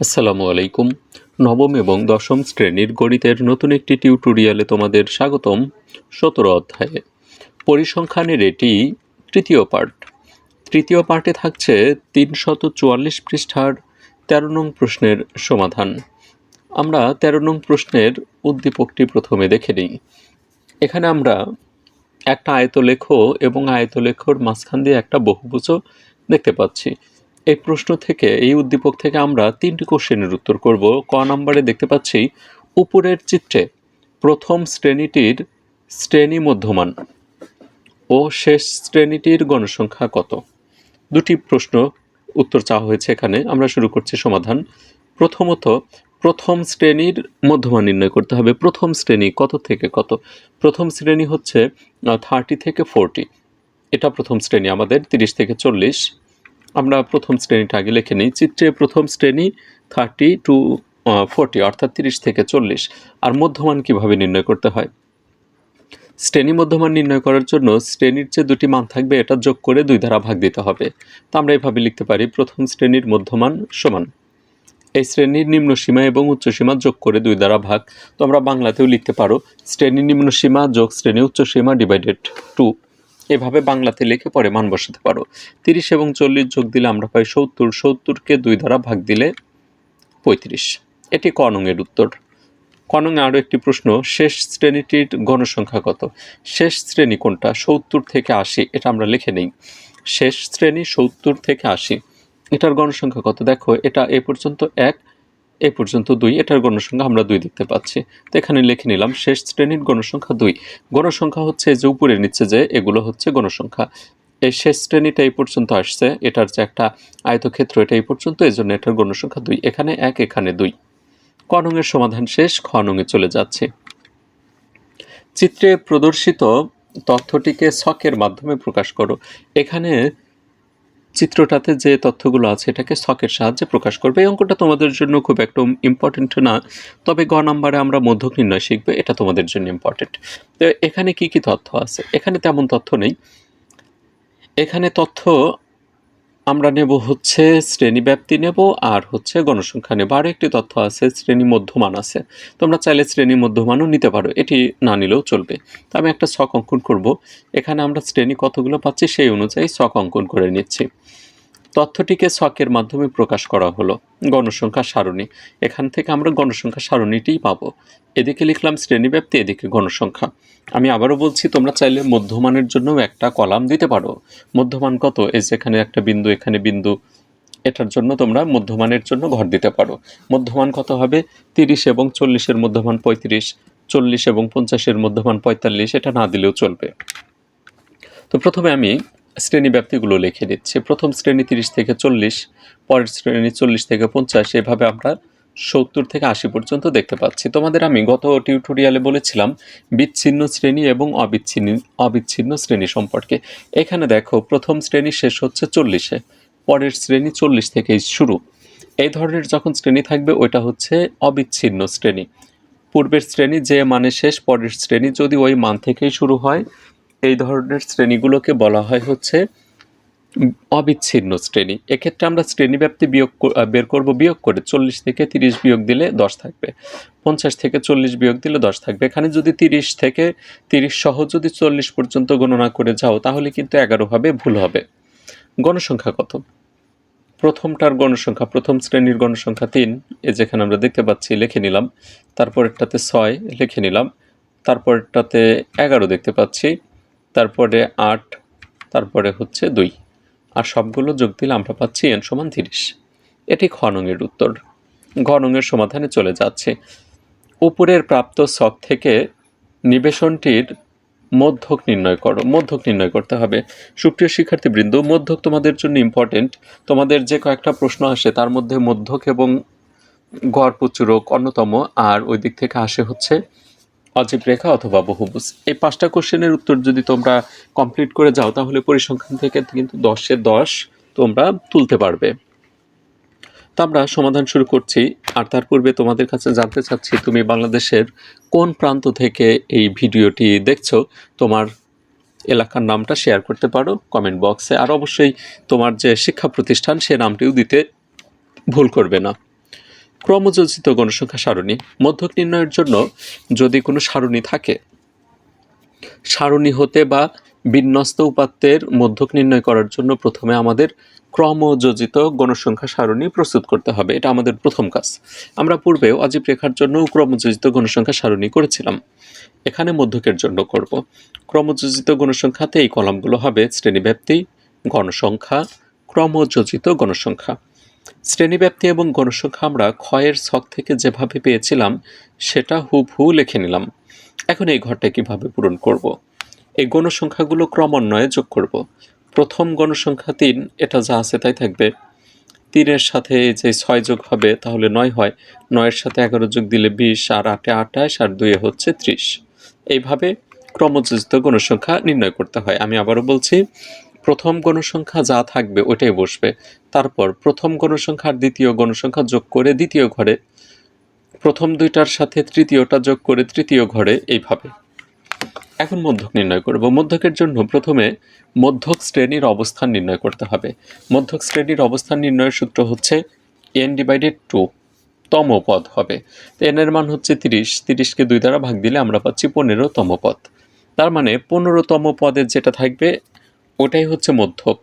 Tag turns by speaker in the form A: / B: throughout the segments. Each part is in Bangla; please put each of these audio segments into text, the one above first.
A: আসসালামু আলাইকুম। নবম এবং দশম শ্রেণির গণিতের নতুন একটি টিউটোরিয়ালে তোমাদের স্বাগতম সতেরো অধ্যায়ে। পরিসংখ্যানের এটি তৃতীয় পার্ট তৃতীয় পার্টে থাকছে তিনশত চুয়াল্লিশ পৃষ্ঠার তেরো নং প্রশ্নের সমাধান। আমরা তেরো নং প্রশ্নের উদ্দীপকটি প্রথমে দেখে নিই। এখানে আমরা একটা আয়তলেখ এবং আয়তলেখর মাঝখান দিয়ে একটা বহুভুজও দেখতে পাচ্ছি। এই প্রশ্ন থেকে, এই উদ্দীপক থেকে আমরা তিনটি কোশ্চেনের উত্তর করব। ক নম্বরে দেখতে পাচ্ছি, উপরের চিত্রে প্রথম শ্রেণীটির শ্রেণি মধ্যমান ও শেষ শ্রেণীটির গণসংখ্যা কত? দুটি প্রশ্ন উত্তর চাওয়া হয়েছে এখানে। আমরা শুরু করছি সমাধান। প্রথমত, প্রথম শ্রেণির মধ্যমান নির্ণয় করতে হবে। প্রথম শ্রেণি কত থেকে কত? প্রথম শ্রেণি হচ্ছে থার্টি থেকে ফোরটি এটা প্রথম শ্রেণি আমাদের, তিরিশ থেকে চল্লিশ। আমরা প্রথম শ্রেণীটা আগে লিখে নিই। চিত্রে প্রথম শ্রেণি থার্টি টু ফোরটি অর্থাৎ তিরিশ থেকে চল্লিশ। আর মধ্যমান কীভাবে নির্ণয় করতে হয়? শ্রেণি মধ্যমান নির্ণয় করার জন্য শ্রেণির যে দুটি মান থাকবে, এটা যোগ করে দুই দ্বারা ভাগ দিতে হবে। তা আমরা এভাবে লিখতে পারি, প্রথম শ্রেণির মধ্যমান সমান। এই শ্রেণির নিম্ন সীমা এবং উচ্চ সীমা যোগ করে দুই দ্বারা ভাগ। তো আমরা বাংলাতেও লিখতে পারো, শ্রেণির নিম্ন সীমা যোগ শ্রেণি উচ্চ সীমা ডিভাইডেড টু এভাবে বাংলাতে লিখে পরে মান বসাতে পারো। তিরিশ এবং চল্লিশ যোগ দিলে আমরা পাই সত্তর, সত্তরকে দুই দ্বারা ভাগ দিলে পঁয়ত্রিশ। এটি কনংয়ের উত্তর। কনংয়ে আরও একটি প্রশ্ন, শেষ শ্রেণীটির গণসংখ্যা কত? শেষ শ্রেণি কোনটা? সত্তর থেকে আশি, এটা আমরা লিখে নেই। শেষ শ্রেণি সত্তর থেকে আশি, এটার গণসংখ্যা কত? দেখো, এটা এ পর্যন্ত এক এ পর্যন্ত দুই। এটার গণসংখ্যা আমরা দুই দেখতে পাচ্ছি। তো এখানে লিখে নিলাম, শেষ শ্রেণির গণসংখ্যা দুই। গণসংখ্যা হচ্ছে যে উপরে নিচ্ছে যে, এগুলো হচ্ছে গণসংখ্যা। এই শেষ শ্রেণীটা এই পর্যন্ত আসছে। এটার যে একটা আয়তক্ষেত্র, এটা এই পর্যন্ত এই জন্য এটার গণসংখ্যা দুই। এখানে এক, এখানে দুই। কনঙের সমাধান শেষ খনঙে চলে যাচ্ছে। চিত্রে প্রদর্শিত তথ্যটিকে ছকের মাধ্যমে প্রকাশ করো। এখানে চিত্রটাতে যে তথ্যগুলো আছে, এটাকে সকের সাহায্যে প্রকাশ করবে। এই অঙ্কটা তোমাদের জন্য খুব একটা ইম্পর্টেন্ট না। তবে গ নাম্বারে আমরা মধ্যক নির্ণয় শিখবে, এটা তোমাদের জন্য ইম্পর্টেন্ট তো এখানে কি কি তথ্য আছে? এখানে তেমন তথ্য নেই। এখানে তথ্য আমরা নেব হচ্ছে শ্রেণি ব্যাপ্তি নেব আর হচ্ছে গণসংখ্যা নেব। আরও একটি তথ্য আছে, শ্রেণি মধ্যমান আছে। তোমরা চাইলে শ্রেণি মধ্যমানও নিতে পারো, এটি না নিলেও চলবে। তো আমি একটা ছক অঙ্কন করব। এখানে আমরা শ্রেণি কতগুলো পাচ্ছি সেই অনুযায়ী ছক অঙ্কন করে নিচ্ছি। তথ্যটিকে ছকের মাধ্যমে প্রকাশ করা হলো। গণসংখ্যা সারণী। এখান থেকে আমরা গণসংখ্যা সারণীটিই পাবো। এদিকে লিখলাম, শ্রেণীব্যাপ্তি, এদিকে গণসংখ্যা। আমি আবারও বলছি, তোমরা চাইলে মধ্যমানের জন্য একটা কলাম দিতে পারো। মধ্যমান কত? এই যে এখানে একটা বিন্দু, এখানে বিন্দু। এটার জন্য তোমরা মধ্যমানের জন্য ঘর দিতে পারো। মধ্যমান কত হবে? তিরিশ এবং চল্লিশের মধ্যমান পঁয়ত্রিশ। চল্লিশ এবং পঞ্চাশের মধ্যমান পঁয়তাল্লিশ, এটা না দিলেও চলবে। তো প্রথমে আমি শ্রেণি ব্যাপ্তিগুলো লিখে দিচ্ছি। প্রথম শ্রেণি তিরিশ থেকে চল্লিশ, পরের শ্রেণি চল্লিশ থেকে পঞ্চাশ, এভাবে আমরা সত্তর থেকে আশি পর্যন্ত দেখতে পাচ্ছি। তোমাদের আমি গত টিউটোরিয়ালে বলেছিলাম, বিচ্ছিন্ন শ্রেণি এবং অবিচ্ছিন্ন অবিচ্ছিন্ন শ্রেণি সম্পর্কে। এখানে দেখো, প্রথম শ্রেণি শেষ হচ্ছে চল্লিশে, পরের শ্রেণি চল্লিশ থেকেই শুরু। এই ধরনের যখন শ্রেণি থাকবে, ওইটা হচ্ছে অবিচ্ছিন্ন শ্রেণি। পূর্বের শ্রেণি যে মানে শেষ, পরের শ্রেণি যদি ওই মান থেকেই শুরু হয় এই ধরনের শ্রেণীগুলোকে বলা হয় হচ্ছে অবিচ্ছিন্ন শ্রেণি। এক্ষেত্রে আমরা শ্রেণীব্যাপ্তি বিয়োগ বের করব বিয়োগ করে চল্লিশ থেকে তিরিশ বিয়োগ দিলে দশ থাকবে। পঞ্চাশ থেকে চল্লিশ বিয়োগ দিলে দশ থাকবে। এখানে যদি তিরিশ থেকে তিরিশ সহ যদি চল্লিশ পর্যন্ত গণনা করে যাও, তাহলে কিন্তু এগারো হবে, ভুল হবে। গণসংখ্যা কত? প্রথমটার গণসংখ্যা, প্রথম শ্রেণির গণসংখ্যা তিন, এ যেখানে আমরা দেখতে পাচ্ছি, লিখে নিলাম। তারপরেরটাতে ছয়, লিখে নিলাম। তারপরেরটাতে এগারো দেখতে পাচ্ছি। তারপরে আট, তারপরে হচ্ছে দুই। আর সবগুলো যোগ দিলে আমরা পাচ্ছি এন সমান তিরিশ। এটি খনঙের উত্তর। ঘনঙের সমাধানে চলে যাচ্ছে। উপরের প্রাপ্ত ছক থেকে নিবেশনটির মধ্যক নির্ণয় করো। মধ্যক নির্ণয় করতে হবে। সুপ্রিয় শিক্ষার্থীবৃন্দ, মধ্যক তোমাদের জন্য ইম্পর্টেন্ট তোমাদের যে কয়েকটা প্রশ্ন আসে, তার মধ্যে মধ্যক এবং গড় প্রচুরক অন্যতম। আর ওই দিক থেকে আসে হচ্ছে অজীব রেখা অথবা বহুভুজ। এই পাঁচটা কোশ্চেনের উত্তর যদি তোমরা কমপ্লিট করে যাও, তাহলে পরিসংখ্যান থেকে কিন্তু দশে দশ তোমরা তুলতে পারবে। তো আমরা সমাধান শুরু করছি, আর তার পূর্বে তোমাদের কাছে জানতে চাচ্ছি, তুমি বাংলাদেশের কোন প্রান্ত থেকে এই ভিডিওটি দেখছ? তোমার এলাকার নামটা শেয়ার করতে পারো কমেন্ট বক্সে আর অবশ্যই তোমার যে শিক্ষা প্রতিষ্ঠান, সে নামটিও দিতে ভুল করবে না। ক্রমযোজিত গণসংখ্যা সারণী, মধ্যক নির্ণয়ের জন্য যদি কোনো সারণী থাকে, সারণী হতে বা বিন্যস্ত উপাত্তের মধ্যক নির্ণয় করার জন্য প্রথমে আমাদের ক্রমযোজিত গণসংখ্যা সারণী প্রস্তুত করতে হবে। এটা আমাদের প্রথম কাজ। আমরা পূর্বেও অজীব রেখার জন্য ক্রমযোজিত গণসংখ্যা সারণী করেছিলাম। এখানে মধ্যকের জন্য করব। ক্রমযোজিত গণসংখ্যাতে এই কলামগুলো হবে শ্রেণীব্যাপ্তি, গণসংখ্যা, ক্রমযোজিত গণসংখ্যা। শ্রেণীব্যাপ্তি এবং গণসংখ্যা আমরা ক্ষয়ের ছক থেকে যেভাবে পেয়েছিলাম, সেটা হুবহু লিখে নিলাম। এখন এই ঘরটা কীভাবে পূরণ করব। এই গণসংখ্যাগুলো ক্রমান্বয়ে যোগ করব। প্রথম গণসংখ্যা তিন, এটা যা আছে তাই থাকবে। তিনের সাথে যে ছয় যোগ হবে, তাহলে নয় হয়। নয়ের সাথে এগারো যোগ দিলে বিশ, আর আটে আঠাশ আর দুয়ে হচ্ছে ত্রিশ। এইভাবে ক্রমযোজিত গণসংখ্যা নির্ণয় করতে হয়। আমি আবারও বলছি প্রথম গণসংখ্যা যা থাকবে ওটাই বসবে। তারপর প্রথম গণসংখ্যার দ্বিতীয় গণসংখ্যা যোগ করে দ্বিতীয় ঘরে, প্রথম দুইটার সাথে তৃতীয়টা যোগ করে তৃতীয় ঘরে, এইভাবে। এখন মধ্যক নির্ণয় করব। মধ্যকের জন্য প্রথমে মধ্যক শ্রেণির অবস্থান নির্ণয় করতে হবে। মধ্যক শ্রেণির অবস্থান নির্ণয়ের সূত্র হচ্ছে এন ডিভাইডেড টু তম পদ হবে। এন এর মান হচ্ছে তিরিশ। তিরিশকে দুই দ্বারা ভাগ দিলে আমরা পাচ্ছি পনেরো তম পদ। তার মানে পনেরোতম পদের যেটা থাকবে ওটাই হচ্ছে মধ্যক।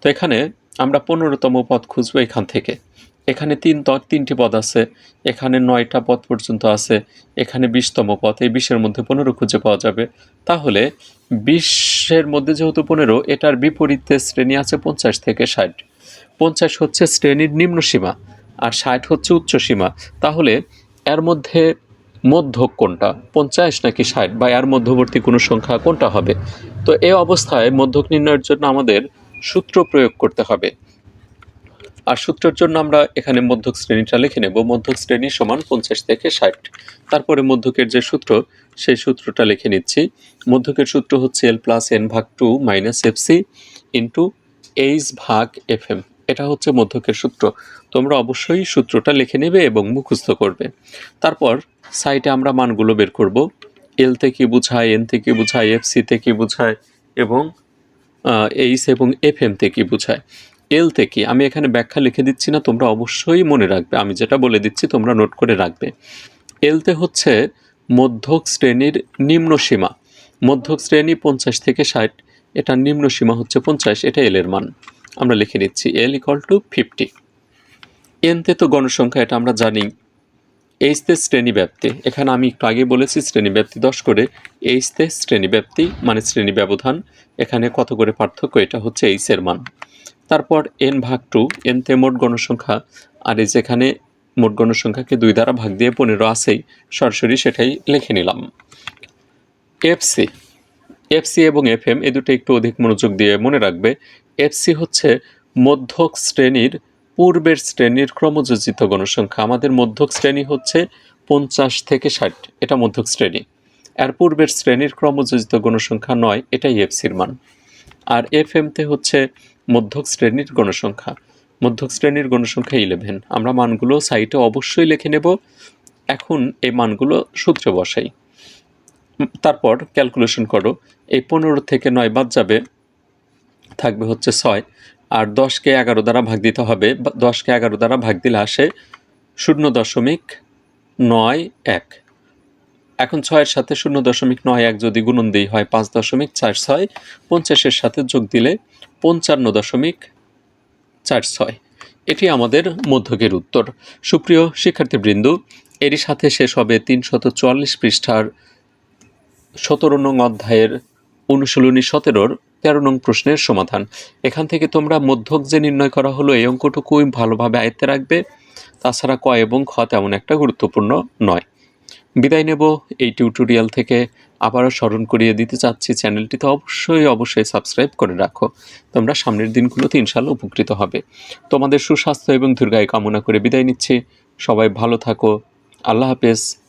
A: তো এখানে আমরা পনেরোতম পদ খুঁজবো এখান থেকে। এখানে তিন তিনটি পদ আছে, এখানে নয়টা পদ পর্যন্ত আছে, এখানে বিশতম পদ, এই বিশের মধ্যে পনেরো খুঁজে পাওয়া যাবে। তাহলে বিশের মধ্যে যেহেতু পনেরো, এটার বিপরীতে শ্রেণি আছে পঞ্চাশ থেকে ষাট। পঞ্চাশ হচ্ছে শ্রেণির নিম্ন সীমা আর ষাট হচ্ছে উচ্চ সীমা তাহলে এর মধ্যে মধ্যক কোনটা পঞ্চাশ নাকি ষাট, বা এর মধ্যবর্তী কোনো সংখ্যা কোনটা হবে? তো এই অবস্থায় মধ্যক নির্ণয়ের জন্য আমাদের সূত্র প্রয়োগ করতে হবে। আর সূত্রের জন্য আমরা এখানে মধ্যক শ্রেণীটা লিখে নেব। মধ্যক শ্রেণি সমান পঞ্চাশ থেকে ষাট। তারপরে মধ্যকের যে সূত্র, সেই সূত্রটা লিখে নিচ্ছি। মধ্যকের সূত্র হচ্ছে এল প্লাস এন ভাগ two minus F C into H ভাগ এফ এম এটা হচ্ছে মধ্যকের সূত্র। তোমরা অবশ্যই সূত্রটা লিখে নেবে এবং মুখস্থ করবে। তারপর সাইটে আমরা মানগুলো বের করব। এল থেকে বুঝায় এন থেকে বোঝায় এফ সি থেকে বুঝায় এবং এইচ এবং এফ এম থেকে বুঝায়। এল থেকে, আমি এখানে ব্যাখ্যা লিখে দিচ্ছি না, তোমরা অবশ্যই মনে রাখবে। আমি যেটা বলে দিচ্ছি, তোমরা নোট করে রাখবে। এলতে হচ্ছে মধ্যক শ্রেণির নিম্ন সীমা। মধ্যক শ্রেণি পঞ্চাশ থেকে ষাট এটার নিম্ন সীমা হচ্ছে পঞ্চাশ, এটা এলের মান। আমরা লিখে নিচ্ছি এল ইকল টু ফিফটি এনতে তো গণসংখ্যা, এটা আমরা জানি। এইচতে শ্রেণি ব্যাপ্তি এখানে আমি একটু আগে বলেছি শ্রেণি ব্যাপ্তি দশ করে। এইচতে শ্রেণি ব্যাপ্তি মানে শ্রেণি ব্যবধান। এখানে কত করে পার্থক্য? এটা হচ্ছে এইচ এর মান। তারপর এন ভাগ টু, এনতে মোট গণসংখ্যা। আর এই যেখানে মোট গণসংখ্যাকে দুই দ্বারা ভাগ দিয়ে পনেরো আছেই, সরাসরি সেটাই লিখে নিলাম। এফসি এফসি এবং এফএম এ দুটো একটু অধিক মনোযোগ দিয়ে মনে রাখবে। এফসি হচ্ছে মধ্যক শ্রেণির, পূর্বের শ্রেণির ক্রমযোজিত গণসংখ্যা। আমাদের মধ্যক শ্রেণি হচ্ছে পঞ্চাশ থেকে ষাট, এটা মধ্যক শ্রেণি। আর পূর্বের শ্রেণির ক্রমযোজিত গণসংখ্যা নয়, এটাই এফসির মান। আর এফ এমতে হচ্ছে মধ্যক শ্রেণির গণসংখ্যা। মধ্যক শ্রেণির গণসংখ্যা ইলেভেন আমরা মানগুলো সাইটে অবশ্যই লিখে নেব। এখন এই মানগুলো সূত্রে বসাই। তারপর ক্যালকুলেশন করো, এই পনেরো থেকে নয় বাদ যাবে, থাকবে হচ্ছে ছয়, আর দশকে এগারো দ্বারা ভাগ দিতে হবে দশকে এগারো দ্বারা ভাগ দিলে আসে শূন্য দশমিক নয় এক। এখন ছয়ের সাথে শূন্য দশমিক নয় এক যদি গুণন দিই হয় পাঁচ দশমিক চার ছয়, পঞ্চাশের সাথে যোগ দিলে পঞ্চান্ন দশমিক চার ছয়। এটি আমাদের মধ্যকের উত্তর। সুপ্রিয় শিক্ষার্থীবৃন্দ, এরই সাথে শেষ হবে তিনশত চুয়াল্লিশ পৃষ্ঠার সতেরো নং অধ্যায়ের অনুশীলনী সতেরোর তেরো নং প্রশ্নের সমাধান। এখান থেকে তোমরা মধ্যক যে নির্ণয় করা হলো, এই অঙ্কটুকুই ভালোভাবে আয়ত্তে রাখবে। তাছাড়া ক এবং খ তেমন একটা গুরুত্বপূর্ণ নয়। বিদায় নেব। এই টিউটোরিয়াল থেকে আবারও স্মরণ করিয়ে দিতে চাচ্ছি, চ্যানেলটিতে অবশ্যই অবশ্যই সাবস্ক্রাইব করে রাখো। তোমরা সামনের দিনগুলোতে ইনশাল্লাহ উপকৃত হবে। তোমাদের সুস্বাস্থ্য এবং দীর্ঘায়ু কামনা করে বিদায় নিচ্ছি। সবাই ভালো থাকো। আল্লাহ হাফেজ।